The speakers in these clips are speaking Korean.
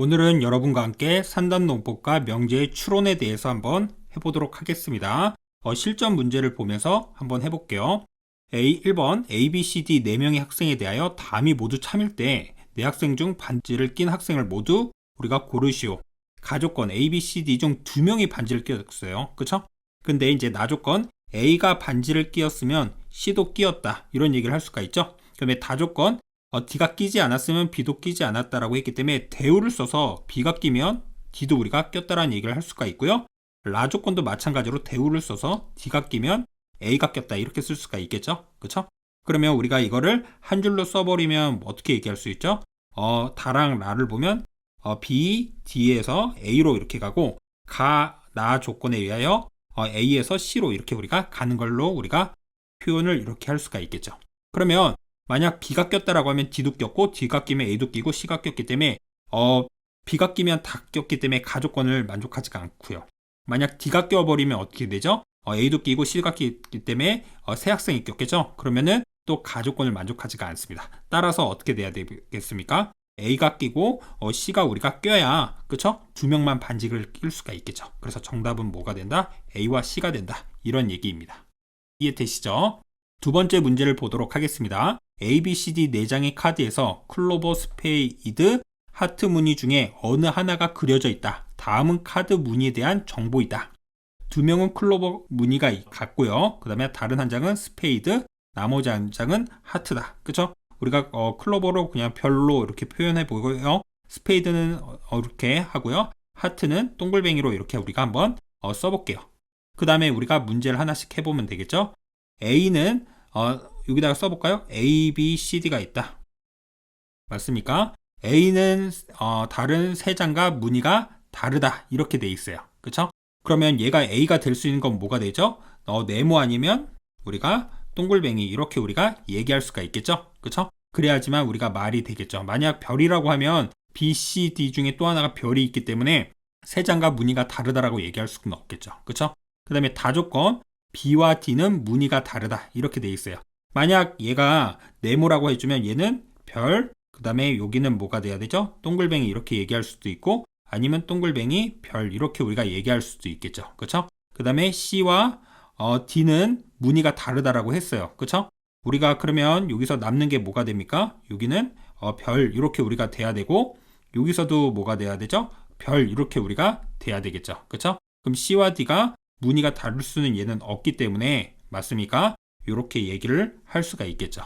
오늘은 여러분과 함께 산단농법과 명제의 추론에 대해서 한번 해보도록 하겠습니다. 어, 실전 문제를 보면서 한번 해볼게요. A 1번 A, B, C, D 4명의 학생에 대하여 담이 모두 참일 때네 학생 중 반지를 낀 학생을 모두 우리가 고르시오. 가조건 A, B, C, D 중 2명이 반지를 끼었어요. 그쵸? 근데 이제 나조건 A가 반지를 끼었으면 C도 끼었다. 이런 얘기를 할 수가 있죠. 그다음에 다조건 어, D가 끼지 않았으면 B도 끼지 않았다라고 했기 때문에 대우를 써서 B가 끼면 D도 우리가 꼈다라는 얘기를 할 수가 있고요. 라 조건도 마찬가지로 대우를 써서 D가 끼면 A가 꼈다 이렇게 쓸 수가 있겠죠. 그쵸? 그러면 우리가 이거를 한 줄로 써버리면 어떻게 얘기할 수 있죠? 어, 다랑 라를 보면 어, B, D에서 A로 이렇게 가고 가, 나 조건에 의하여 어, A에서 C로 이렇게 우리가 가는 걸로 우리가 표현을 이렇게 할 수가 있겠죠. 그러면 만약 B가 꼈다라고 하면 D도 꼈고 D가 끼면 A도 끼고 C가 꼈기 때문에 어, B가 끼면 다 꼈기 때문에 가조건을 만족하지가 않고요. 만약 D가 껴버리면 어떻게 되죠? 어, A도 끼고 C가 끼기 때문에 어, 새 학생이 꼈겠죠? 그러면은 또 가조건을 만족하지가 않습니다. 따라서 어떻게 돼야 되겠습니까? A가 끼고 어, C가 우리가 껴야 그쵸? 두 명만 반직을 낄 수가 있겠죠. 그래서 정답은 뭐가 된다? A와 C가 된다. 이런 얘기입니다. 이해 되시죠? 두 번째 문제를 보도록 하겠습니다. A, B, C, D 4장의 카드에서 클로버, 스페이드, 하트 무늬 중에 어느 하나가 그려져 있다. 다음은 카드 무늬에 대한 정보이다. 두 명은 클로버 무늬가 같고요. 그 다음에 다른 한 장은 스페이드, 나머지 한 장은 하트다. 그쵸? 우리가 어, 클로버로 그냥 별로 이렇게 표현해 보고요. 스페이드는 어, 이렇게 하고요. 하트는 동글뱅이로 이렇게 우리가 한번 어, 써볼게요. 그 다음에 우리가 문제를 하나씩 해보면 되겠죠. A는 어, 여기다가 써볼까요? A, B, C, D가 있다. 맞습니까? A는 어, 다른 세 장과 무늬가 다르다 이렇게 돼 있어요. 그쵸? 그러면 얘가 A가 될 수 있는 건 뭐가 되죠? 어, 네모 아니면 우리가 동글뱅이 이렇게 우리가 얘기할 수가 있겠죠? 그쵸? 그래야지만 우리가 말이 되겠죠. 만약 별이라고 하면 B, C, D 중에 또 하나가 별이 있기 때문에 세 장과 무늬가 다르다라고 얘기할 수는 없겠죠. 그쵸? 그 다음에 다조건 B와 D는 무늬가 다르다 이렇게 돼 있어요. 만약 얘가 네모라고 해주면 얘는 별, 그 다음에 여기는 뭐가 돼야 되죠? 동글뱅이 이렇게 얘기할 수도 있고 아니면 동글뱅이 별 이렇게 우리가 얘기할 수도 있겠죠. 그쵸? 그 다음에 C와 어, D는 무늬가 다르다라고 했어요. 그쵸? 우리가 그러면 여기서 남는 게 뭐가 됩니까? 여기는 어, 별 이렇게 우리가 돼야 되고 여기서도 뭐가 돼야 되죠? 별 이렇게 우리가 돼야 되겠죠. 그쵸? 그럼 C와 D가 무늬가 다를 수는 얘는 없기 때문에 맞습니까? 이렇게 얘기를 할 수가 있겠죠.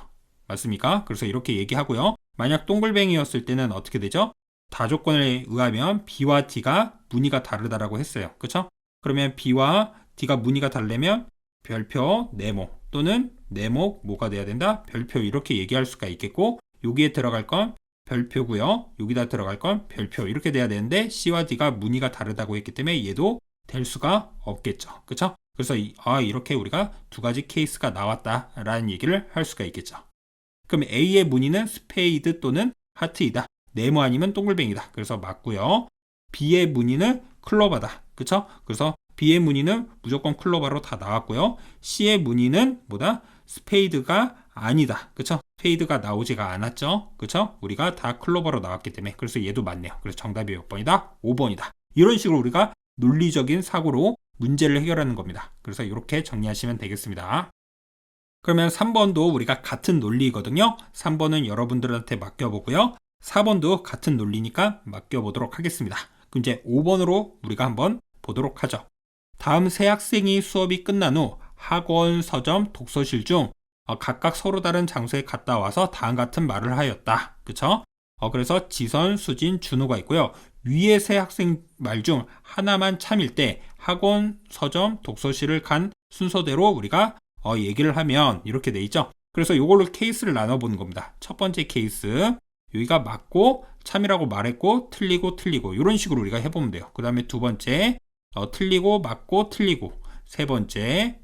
맞습니까? 그래서 이렇게 얘기하고요. 만약 동글뱅이였을 때는 어떻게 되죠? 다조건에 의하면 B와 D가 무늬가 다르다라고 했어요. 그쵸? 그러면 B와 D가 무늬가 다르려면 별표 네모 또는 네모 뭐가 돼야 된다? 별표 이렇게 얘기할 수가 있겠고 여기에 들어갈 건 별표고요. 여기다 들어갈 건 별표 이렇게 돼야 되는데 C와 D가 무늬가 다르다고 했기 때문에 얘도 될 수가 없겠죠. 그쵸? 그래서 이, 아 이렇게 우리가 두 가지 케이스가 나왔다라는 얘기를 할 수가 있겠죠. 그럼 A의 무늬는 스페이드 또는 하트이다. 네모 아니면 동글뱅이다. 그래서 맞고요. B의 무늬는 클로바다. 그쵸? 그래서 B의 무늬는 무조건 클로바로 다 나왔고요. C의 무늬는 뭐다? 스페이드가 아니다. 그쵸? 스페이드가 나오지가 않았죠? 그쵸? 우리가 다 클로바로 나왔기 때문에 그래서 얘도 맞네요. 그래서 정답이 몇 번이다? 5번이다. 이런 식으로 우리가 논리적인 사고로 문제를 해결하는 겁니다. 그래서 이렇게 정리하시면 되겠습니다. 그러면 3번도 우리가 같은 논리거든요. 3번은 여러분들한테 맡겨보고요. 4번도 같은 논리니까 맡겨보도록 하겠습니다. 그럼 이제 5번으로 우리가 한번 보도록 하죠. 다음 세 학생이 수업이 끝난 후 학원, 서점, 독서실 중 어, 각각 서로 다른 장소에 갔다 와서 다음 같은 말을 하였다. 그쵸? 어, 그래서 지선, 수진, 준호가 있고요. 위의 세 학생 말 중 하나만 참일 때 학원, 서점, 독서실을 간 순서대로 우리가 어, 얘기를 하면 이렇게 돼 있죠. 그래서 이걸로 케이스를 나눠보는 겁니다. 첫 번째 케이스 여기가 맞고 참이라고 말했고 틀리고 틀리고 이런 식으로 우리가 해보면 돼요. 그 다음에 두 번째 어, 틀리고 맞고 틀리고 세 번째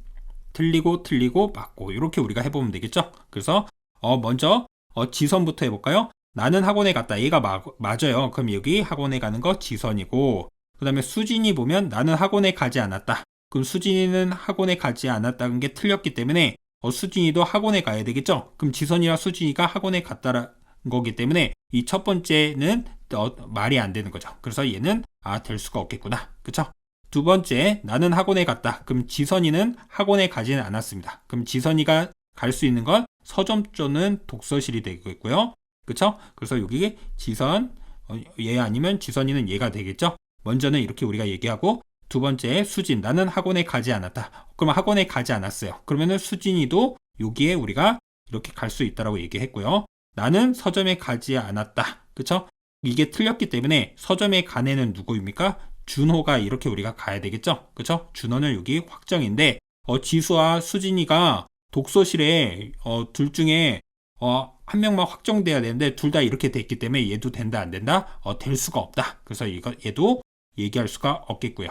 틀리고 틀리고 맞고 이렇게 우리가 해보면 되겠죠. 그래서 어, 먼저 어, 지선부터 해볼까요? 나는 학원에 갔다. 얘가 마, 맞아요. 그럼 여기 학원에 가는 거 지선이고 그 다음에 수진이 보면 나는 학원에 가지 않았다. 그럼 수진이는 학원에 가지 않았다는 게 틀렸기 때문에 어, 수진이도 학원에 가야 되겠죠. 그럼 지선이와 수진이가 학원에 갔다라 거기 때문에 이 첫 번째는 어, 말이 안 되는 거죠. 그래서 얘는 아, 될 수가 없겠구나. 그쵸? 두 번째, 나는 학원에 갔다. 그럼 지선이는 학원에 가지는 않았습니다. 그럼 지선이가 갈 수 있는 건 서점 또는 독서실이 되겠고요. 그쵸? 그래서 여기 지선, 어, 얘 아니면 지선이는 얘가 되겠죠? 먼저는 이렇게 우리가 얘기하고, 두 번째, 수진. 나는 학원에 가지 않았다. 그럼 학원에 가지 않았어요. 그러면은 수진이도 여기에 우리가 이렇게 갈 수 있다라고 얘기했고요. 나는 서점에 가지 않았다. 그쵸? 이게 틀렸기 때문에 서점에 간 애는 누구입니까? 준호가 이렇게 우리가 가야 되겠죠? 그쵸? 준호는 여기 확정인데, 어, 지수와 수진이가 독서실에, 어, 둘 중에, 어, 한 명만 확정돼야 되는데, 둘 다 이렇게 됐기 때문에 얘도 된다, 안 된다? 어, 될 수가 없다. 그래서 이거, 얘도 얘기할 수가 없겠고요.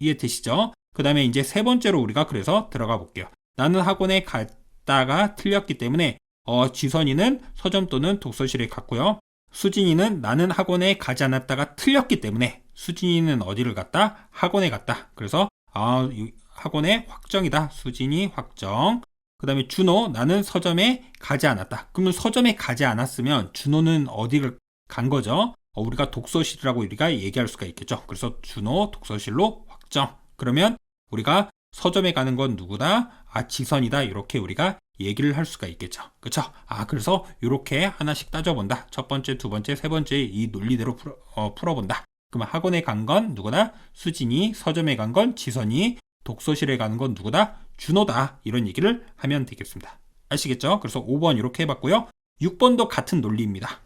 이해되시죠? 그 다음에 이제 세 번째로 우리가 그래서 들어가 볼게요. 나는 학원에 갔다가 틀렸기 때문에, 어, 지선이는 서점 또는 독서실에 갔고요. 수진이는 나는 학원에 가지 않았다가 틀렸기 때문에 수진이는 어디를 갔다? 학원에 갔다. 그래서 아, 이 학원에 확정이다. 수진이 확정. 그 다음에 준호 나는 서점에 가지 않았다. 그러면 서점에 가지 않았으면 준호는 어디를 간 거죠? 어, 우리가 독서실이라고 우리가 얘기할 수가 있겠죠. 그래서 준호 독서실로 확정. 그러면 우리가 서점에 가는 건 누구다? 아, 지선이다. 이렇게 우리가 얘기를 할 수가 있겠죠. 그쵸? 아, 그래서 이렇게 하나씩 따져본다. 첫 번째, 두 번째, 세 번째 이 논리대로 풀어, 어, 풀어본다. 그러면 학원에 간 건 누구다? 수진이, 서점에 간 건 지선이, 독서실에 가는 건 누구다? 준호다. 이런 얘기를 하면 되겠습니다. 아시겠죠? 그래서 5번 이렇게 해봤고요. 6번도 같은 논리입니다.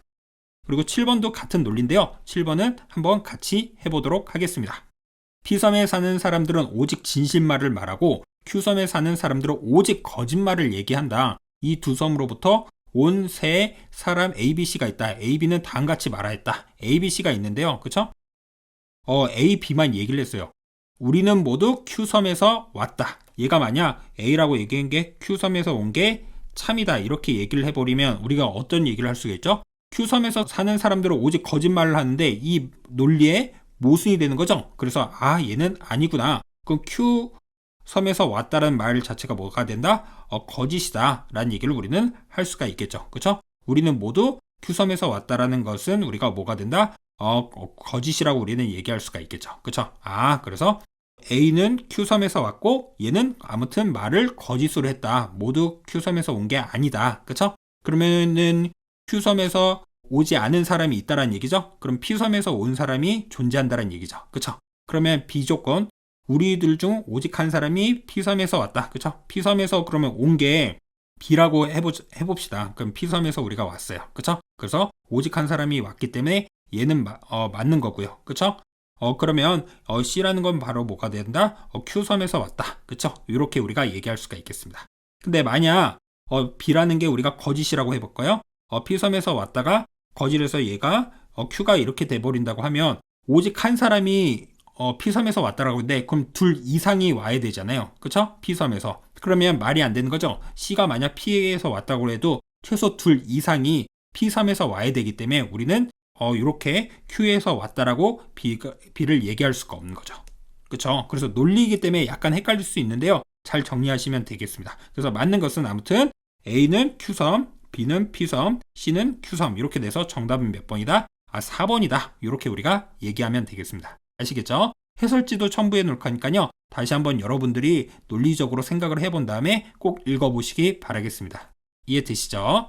그리고 7번도 같은 논리인데요. 7번은 한번 같이 해보도록 하겠습니다. P섬에 사는 사람들은 오직 진실말을 말하고 Q섬에 사는 사람들은 오직 거짓말을 얘기한다. 이 두 섬으로부터 온 세 사람 ABC가 있다. AB는 다음같이 말하였다. ABC가 있는데요. 그쵸? 어, A, B만 얘기를 했어요. 우리는 모두 Q섬에서 왔다. 얘가 만약 A라고 얘기한 게 Q섬에서 온 게 참이다. 이렇게 얘기를 해버리면 우리가 어떤 얘기를 할 수가 있죠? Q섬에서 사는 사람들은 오직 거짓말을 하는데 이 논리에 모순이 되는 거죠. 그래서 아 얘는 아니구나. 그럼 Q 섬에서 왔다는 말 자체가 뭐가 된다? 어, 거짓이다. 라는 얘기를 우리는 할 수가 있겠죠. 그쵸? 우리는 모두 Q섬에서 왔다라는 것은 우리가 뭐가 된다? 어, 어, 거짓이라고 우리는 얘기할 수가 있겠죠. 그쵸? 아, 그래서 A는 Q섬에서 왔고 얘는 아무튼 말을 거짓으로 했다. 모두 Q섬에서 온 게 아니다. 그쵸? 그러면은 Q섬에서 오지 않은 사람이 있다라는 얘기죠. 그럼 P섬에서 온 사람이 존재한다는 얘기죠. 그쵸? 그러면 비조건 우리들 중 오직 한 사람이 P섬에서 왔다. 그쵸? P섬에서 그러면 온 게 B라고 해보, 해봅시다. 그럼 P섬에서 우리가 왔어요. 그쵸? 그래서 오직 한 사람이 왔기 때문에 얘는 마, 어, 맞는 거고요. 그쵸? 어, 그러면 어, C라는 건 바로 뭐가 된다? 어, Q섬에서 왔다. 그쵸? 이렇게 우리가 얘기할 수가 있겠습니다. 근데 만약 어, B라는 게 우리가 거짓이라고 해볼까요? 어, P섬에서 왔다가 거짓에서 얘가 어, Q가 이렇게 돼버린다고 하면 오직 한 사람이 어, P섬에서 왔다라고 하는데 그럼 둘 이상이 와야 되잖아요. 그쵸? P섬에서. 그러면 말이 안 되는 거죠. C가 만약 P에서 왔다고 해도 최소 둘 이상이 P3에서 와야 되기 때문에 우리는 어, 이렇게 Q에서 왔다라고 B, B를 얘기할 수가 없는 거죠. 그쵸? 그래서 논리이기 때문에 약간 헷갈릴 수 있는데요. 잘 정리하시면 되겠습니다. 그래서 맞는 것은 아무튼 A는 Q섬, B는 P섬, C는 Q섬 이렇게 돼서 정답은 몇 번이다? 아 4번이다. 이렇게 우리가 얘기하면 되겠습니다. 아시겠죠? 해설지도 첨부해 놓을 거니까요. 다시 한번 여러분들이 논리적으로 생각을 해본 다음에 꼭 읽어보시기 바라겠습니다. 이해되시죠?